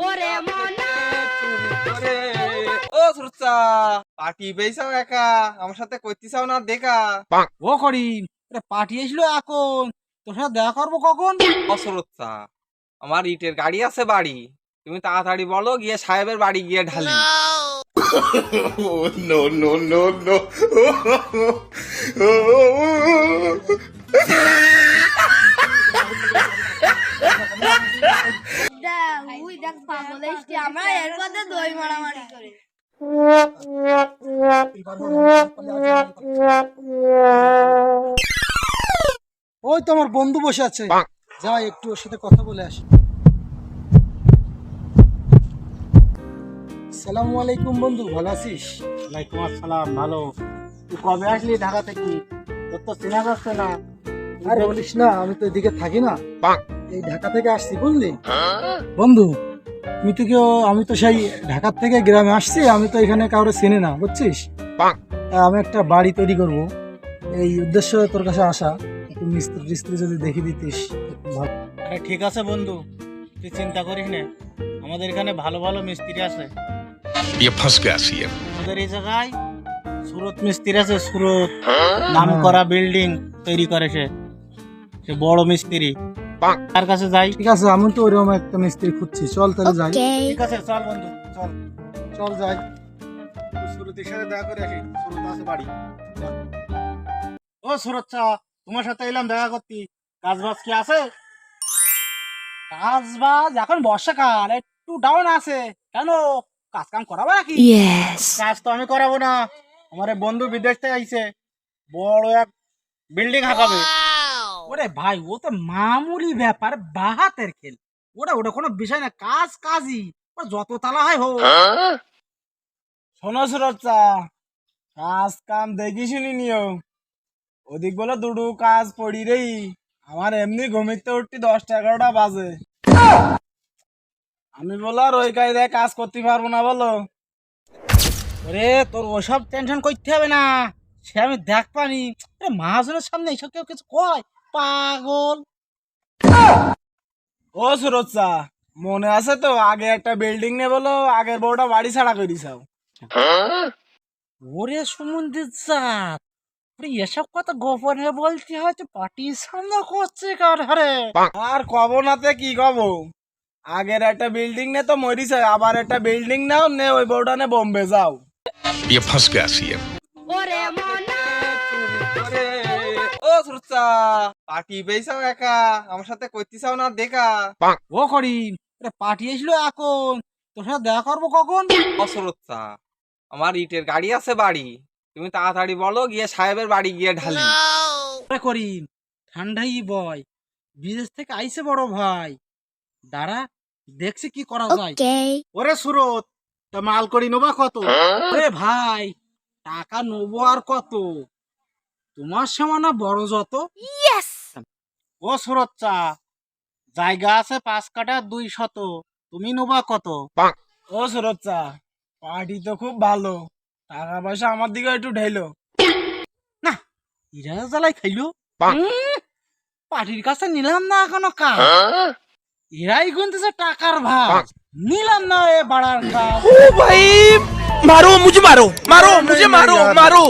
ওরে মনা ও সুরচা পার্টি পেয়েছাও একা আমার সাথে করতে চাও না দেখা ও করিম এটা পাঠিয়েছিল এখন তোর সাথে দেখা করব কখন ও সুরচা আমার ইটের গাড়ি আছে বাড়ি তুমি তাড়াতাড়ি বলো গিয়ে সাহেবের বাড়ি গিয়ে ঢালি no, no, no, no. দেখ পাগল এসছে আমরা এর মধ্যে দই মারামারি করে। ওই তো আমার বন্ধু বসে আছে। যাই একটু ওর সাথে কথা বলে আসি। সালামু আলাইকুম বন্ধু ভালো আছিস? ওয়ালাইকুম আসসালাম ভালো। তুই কবে আসলি ঢাকা থেকে? তোর তো চেনা যাচ্ছে না। আরে বলিস না আমি তো এদিকে থাকি না। এই ঢাকা থেকে আসছি বুঝলি? বন্ধু তুই তো কেউ আমি তো সেই ঢাকার থেকে গ্রামে আসছি আমি তো এখানে কাউরে চিনি না বুঝছিস? আমি একটা বাড়ি তৈরি করব। এই উদ্দেশ্য তোর কাছে আসা। একটু মিস্ত্রি টিস্ত্রি যদি দেখে দিতিস আরে ঠিক আছে বন্ধু তুই চিন্তা করিস না। আমাদের এখানে ভালো ভালো মিস্ত্রি আছে। আমাদের এই জায়গায় সুরত মিস্ত্রি আছে সুরত। নাম করা বিল্ডিং তৈরি করে সে সে বড় মিস্ত্রি। তার কাছে যাই। ঠিক আছে আমি তো ওইরকম একটা মিস্ত্রি খুঁজছি। চল তাহলে যাই। ঠিক আছে চল বন্ধু চল। চল যাই। সুরতের সাথে দেখা করে আসি। সুরত আছে বাড়ি। ও সুরত চা তোমার সাথে এলাম দেখা করতে। কাজ বাজ কি আছে? কাজ বাজ এখন বর্ষাকাল একটু ডাউন আছে। কেন? কাজ কাম করাবো নাকি? কাজ তো আমি করাবো না। আমার বন্ধু বিদেশ থেকে আইছে। বড় এক বিল্ডিং হাঁকাবে। ওরে ভাই ও তো মামুলি ব্যাপার বাহাতের খেল। ওটা ওটা কোনো বিষয় না কাজ কাজই। যত তালা হয় হোক। শোনো সুরচ্চা কাজ কাম দেখি শুনি নিও। ওদিক বলে দুটো কাজ পড়ি রেই। আমার এমনি ঘুমিতে উঠতে দশটা এগারোটা বাজে। আমি বলো আর ওই কায়দায় কাজ করতে পারব না বলো। ওরে তোর ওসব টেনশন করতে হবে না। সে আমি দেখ পানি। আরে মহাজনের সামনে এইসব কেউ কিছু কয়? পাগল ও সুরচ্চা মনে আছে তো আগে একটা বিল্ডিং নে বলো আগের বউটা বাড়ি ছাড়া করে দিছাও ওরে সুমন্দির জাত ওরে এসব কথা গোপনে বলতে হয়তো পার্টির সামনে করছে কার হারে আর কব নাতে কি কব আগের একটা বিল্ডিং নে তো মরিছে আবার একটা বিল্ডিং নাও নে ওই বউটা নে বোম্বে যাও ये फंस गया सीएम ওরে মনা করে ও সুরচা পার্টি পেয়েছাও একা আমার সাথে করতে চাও না দেখা। ও করিম এটা পাঠিয়েছিল এখন। তোর সাথে দেখা করব কখন? আমার ইটের গাড়ি আছে বাড়ি। তুমি তাড়াতাড়ি বলো গিয়ে সাহেবের বাড়ি গিয়ে ঢালি। করিম ঠান্ডাই বয়। বিদেশ থেকে আইছে বড় ভাই। দাঁড়া দেখছি কি করা যায়। ওরে সুরত তা মাল করি নোবা কত? ওরে ভাই টাকা নেব আর কত? তোমার সমানা বড় যত? ও সুরচ্চা জায়গা আছে পাঁচ কাটা দুই শত। তুমি নোবা কত? ও সুরচ্চা পার্টি তো খুব ভালো। টাকা পয়সা আমার দিকে একটু ঢেলো। না ইরা জ্বালাই খাইলো। পার্টির কাছে নিলাম না এখনও কাজ। এরাই গুনতেছে টাকার ভাগ। নিলাম না এ বাড়ার কাজ। ও ভাই মারো মুঝে মারো মারো মুঝে মারো মারো।